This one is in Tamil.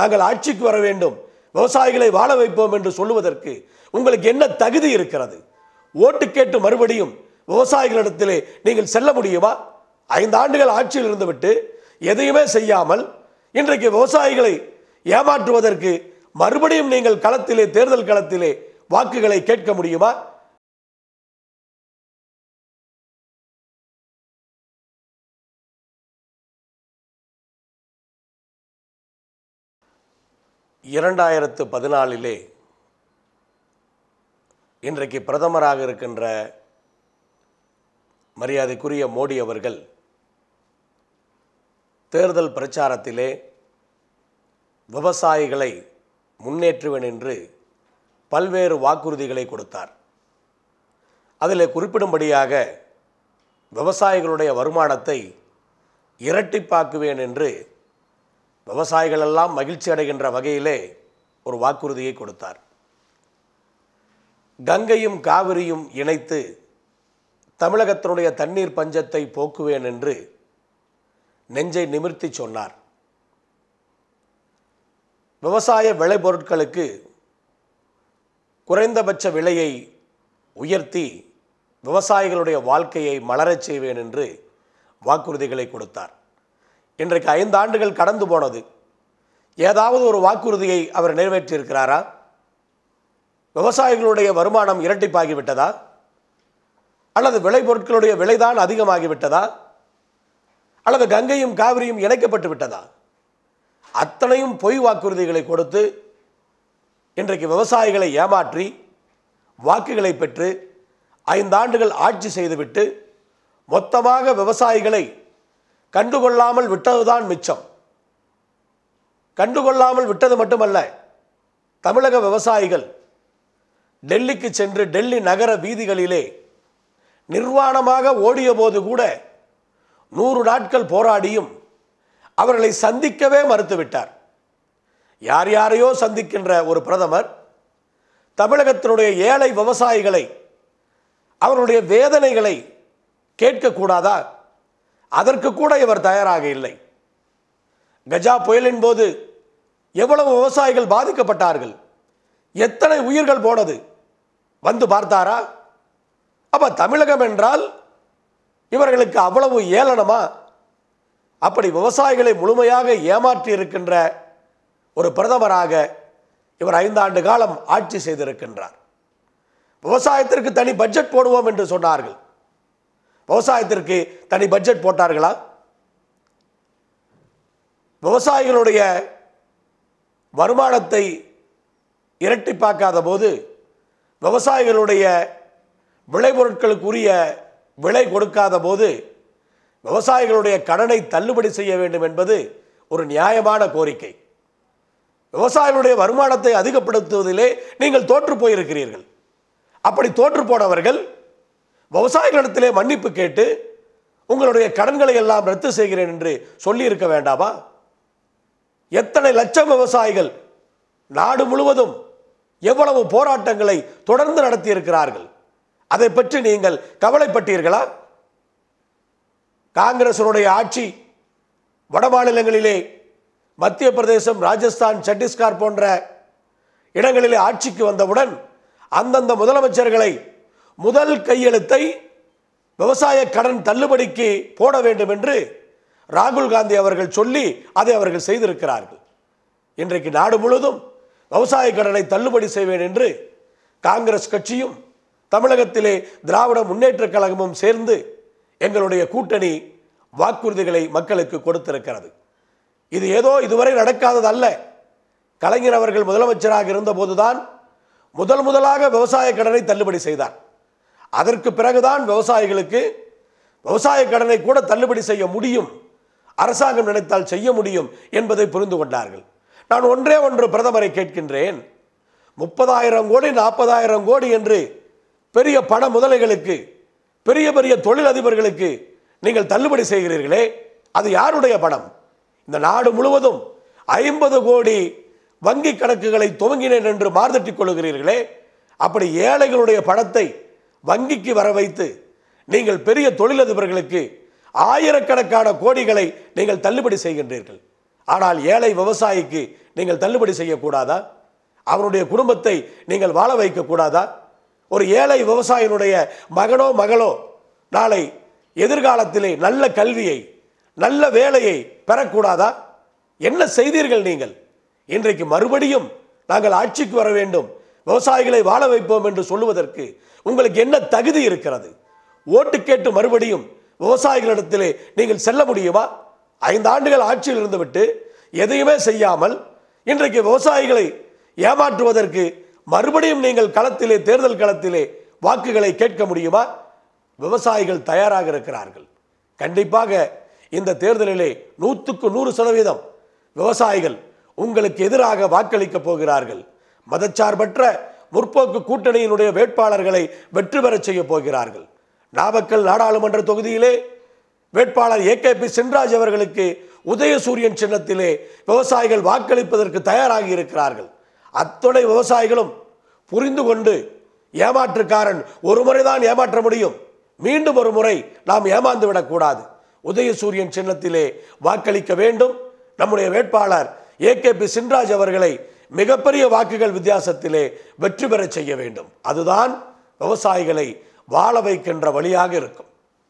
நாங்கள் ஆட்சிக்கு வர வேண்டும் விவசாயிகளை வாழ வைப்போம் என்று சொல்லுவதற்கு உங்களுக்கு என்ன தகுதி இருக்கிறது? ஓட்டு கேட்டு மறுபடியும் விவசாயிகளிடத்திலே நீங்கள் செல்ல முடியுமா? ஐந்து ஆண்டுகள் ஆட்சியில் இருந்துவிட்டு எதையுமே செய்யாமல் இன்றைக்கு விவசாயிகளை ஏமாற்றுவதற்கு மறுபடியும் நீங்கள் களத்திலே தேர்தல் களத்திலே வாக்குகளை கேட்க முடியுமா? இரண்டாயிரத்து பதினாலிலே இன்றைக்கு பிரதமராக இருக்கின்ற மரியாதைக்குரிய மோடி அவர்கள் தேர்தல் பிரச்சாரத்திலே விவசாயிகளை முன்னேற்றுவேன் என்று பல்வேறு வாக்குறுதிகளை கொடுத்தார். அதில் குறிப்பிடும்படியாக விவசாயிகளுடைய வருமானத்தை இரட்டிப்பாக்குவேன் என்று விவசாயிகள் எல்லாம் மகிழ்ச்சி அடைகின்ற வகையிலே ஒரு வாக்குறுதியை கொடுத்தார். கங்கையும் காவிரியும் இணைத்து தமிழகத்தினுடைய தண்ணீர் பஞ்சத்தை போக்குவேன் என்று நெஞ்சை நிமிர்த்தி சொன்னார். விவசாய விளைபொருட்களுக்கு குறைந்தபட்ச விலையை உயர்த்தி விவசாயிகளுடைய வாழ்க்கையை மலரச் செய்வேன் என்று வாக்குறுதிகளை கொடுத்தார். இன்றைக்கு ஐந்து ஆண்டுகள் கடந்து போனது. ஏதாவது ஒரு வாக்குறுதியை அவர் நிறைவேற்றியிருக்கிறாரா? விவசாயிகளுடைய வருமானம் இரட்டிப்பாகிவிட்டதா? அல்லது விளைபொருட்களுடைய விலைதான் அதிகமாகிவிட்டதா? அல்லது கங்கையும் காவிரியும் இணைக்கப்பட்டு விட்டதா அத்தனையும் பொய் வாக்குறுதிகளை கொடுத்து இன்றைக்கு விவசாயிகளை ஏமாற்றி வாக்குகளை பெற்று ஐந்தாண்டுகள் ஆட்சி செய்துவிட்டு மொத்தமாக விவசாயிகளை கண்டுகொள்ளாமல் விட்டதுதான் மிச்சம். கண்டுகொள்ளாமல் விட்டது மட்டுமல்ல தமிழக விவசாயிகள் டெல்லிக்கு சென்று டெல்லி நகர வீதிகளிலே நிர்வாணமாக ஓடிய போது கூட நூறு நாட்கள் போராடியும் அவர்களை சந்திக்கவே மறுத்துவிட்டார். யார் யாரையோ சந்திக்கின்ற ஒரு பிரதமர் தமிழகத்தினுடைய ஏழை விவசாயிகளை அவருடைய வேதனைகளை கேட்கக்கூடாதா? அதற்கு கூட இவர் தயாராக இல்லை. கஜா புயலின் போது எவ்வளவு விவசாயிகள் பாதிக்கப்பட்டார்கள்? எத்தனை உயிர்கள் போனது? வந்து பார்த்தாரா? அப்ப தமிழகம் என்றால் இவர்களுக்கு அவ்வளவு ஏளனமா? அப்படி விவசாயிகளை முழுமையாக ஏமாற்றி இருக்கின்ற ஒரு பிரதமராக இவர் ஐந்தாண்டு காலம் ஆட்சி செய்திருக்கின்றார். விவசாயத்திற்கு தனி பட்ஜெட் போடுவோம் என்று சொன்னார்கள். விவசாயத்திற்கு தனி பட்ஜெட் போட்டார்களா? விவசாயிகளுடைய வருமானத்தை இரட்டிப்பாக்காத போது விவசாயிகளுடைய விளைபொருட்களுக்குரிய விலை கொடுக்காத போது விவசாயிகளுடைய கடனை தள்ளுபடி செய்ய வேண்டும் என்பது ஒரு நியாயமான கோரிக்கை. விவசாயிகளுடைய வருமானத்தை அதிகப்படுத்துவதிலே நீங்கள் தோற்று போயிருக்கிறீர்கள். அப்படி தோற்று போனவர்கள் விவசாயிகளிடத்திலே மன்னிப்பு கேட்டு உங்களுடைய கடன்களை எல்லாம் ரத்து செய்கிறேன் என்று சொல்லியிருக்க வேண்டாமா? எத்தனை லட்சம் விவசாயிகள் நாடு முழுவதும் எவ்வளவு போராட்டங்களை தொடர்ந்து நடத்தியிருக்கிறார்கள்? அதை பற்றி நீங்கள் கவலைப்பட்டீர்களா? காங்கிரசனுடைய ஆட்சி வட மாநிலங்களிலே மத்திய பிரதேசம் ராஜஸ்தான் சத்தீஸ்கர் போன்ற இடங்களிலே ஆட்சிக்கு வந்தவுடன் அந்தந்த முதலமைச்சர்களை முதல் கையெழுத்தை விவசாய கடன் தள்ளுபடிக்கு போட வேண்டும் என்று ராகுல் காந்தி அவர்கள் சொல்லி அதை அவர்கள் செய்திருக்கிறார்கள். இன்றைக்கு நாடு முழுவதும் விவசாய கடனை தள்ளுபடி செய்வேன் என்று காங்கிரஸ் கட்சியும் தமிழகத்திலே திராவிட முன்னேற்றக் கழகமும் சேர்ந்து எங்களுடைய கூட்டணி வாக்குறுதிகளை மக்களுக்கு கொடுத்திருக்கிறது. இது ஏதோ இதுவரை நடக்காதது அல்ல கலைஞர் அவர்கள் முதலமைச்சராக இருந்தபோதுதான் முதல் முதலாக விவசாய கடனை தள்ளுபடி செய்தார். அதற்கு பிறகுதான் விவசாயிகளுக்கு விவசாய கடனை கூட தள்ளுபடி செய்ய முடியும். அரசாங்கம் நினைத்தால் செய்ய முடியும் என்பதை புரிந்து கொண்டார்கள். நான் ஒன்றே ஒன்று பிரதமரை கேட்கின்றேன். முப்பதாயிரம் கோடி நாற்பதாயிரம் கோடி என்று பெரிய பண முதலைகளுக்கு பெரிய பெரிய தொழிலதிபர்களுக்கு நீங்கள் தள்ளுபடி செய்கிறீர்களே அது யாருடைய பணம்? இந்த நாடு முழுவதும் ஐம்பது கோடி வங்கி கணக்குகளை துவங்கினேன் என்று மார்தட்டிக் கொள்கிறீர்களே அப்படி ஏழைகளுடைய பணத்தை வங்கிக்கு வர வைத்து நீங்கள் பெரிய தொழிலதிபர்களுக்கு ஆயிரக்கணக்கான கோடிகளை நீங்கள் தள்ளுபடி செய்கின்றீர்கள். ஆனால் ஏழை விவசாயிக்கு நீங்கள் தள்ளுபடி செய்யக்கூடாதா? அவனுடைய குடும்பத்தை நீங்கள் வாழ வைக்கக்கூடாதா? ஒரு ஏழை விவசாயினுடைய மகனோ மகளோ நாளை எதிர்காலத்திலே நல்ல கல்வியை நல்ல வேலையை பெறக்கூடாதா? என்ன செய்தீர்கள் நீங்கள்? இன்றைக்கு மறுபடியும் நாங்கள் ஆட்சிக்கு வர வேண்டும். விவசாயிகளை வாழ வைப்போம் என்று சொல்லுவதற்கு உங்களுக்கு என்ன தகுதி இருக்கிறது? ஓட்டு கேட்டு மறுபடியும் விவசாயிகளிடத்திலே நீங்கள் செல்ல முடியுமா? ஐந்து ஆண்டுகள் ஆட்சியில் இருந்துவிட்டு எதையுமே செய்யாமல் இன்றைக்கு விவசாயிகளை ஏமாற்றுவதற்கு மறுபடியும் நீங்கள் களத்திலே தேர்தல் களத்திலே வாக்குகளை கேட்க முடியுமா? விவசாயிகள் தயாராக இருக்கிறார்கள். கண்டிப்பாக இந்த தேர்தலிலே நூற்றுக்கு நூறு சதவீதம் விவசாயிகள் உங்களுக்கு எதிராக வாக்களிக்க போகிறார்கள். மதச்சார்பற்ற முற்போக்கு கூட்டணியினுடைய வேட்பாளர்களை வெற்றி பெறச் செய்யப் போகிறார்கள். நாமக்கல் நாடாளுமன்ற தொகுதியிலே வேட்பாளர் ஏ கே பி சின்ராஜ் அவர்களுக்கு உதயசூரியன் சின்னத்திலே விவசாயிகள் வாக்களிப்பதற்கு தயாராகி இருக்கிறார்கள். அத்துணை விவசாயிகளும் புரிந்து கொண்டு ஏமாற்றுக்காரன் ஒரு முறைதான் ஏமாற்ற முடியும். மீண்டும் ஒரு முறை நாம் ஏமாந்து விடக்கூடாது. உதயசூரியன் சின்னத்திலே வாக்களிக்க வேண்டும். நம்முடைய வேட்பாளர் ஏ கே பி சின்ராஜ் அவர்களை மிகப்பெரிய வாக்குகள் வித்தியாசத்திலே வெற்றி பெறச் செய்ய வேண்டும். அதுதான் விவசாயிகளை வாழ வைக்கின்ற வழியாக இருக்கும்.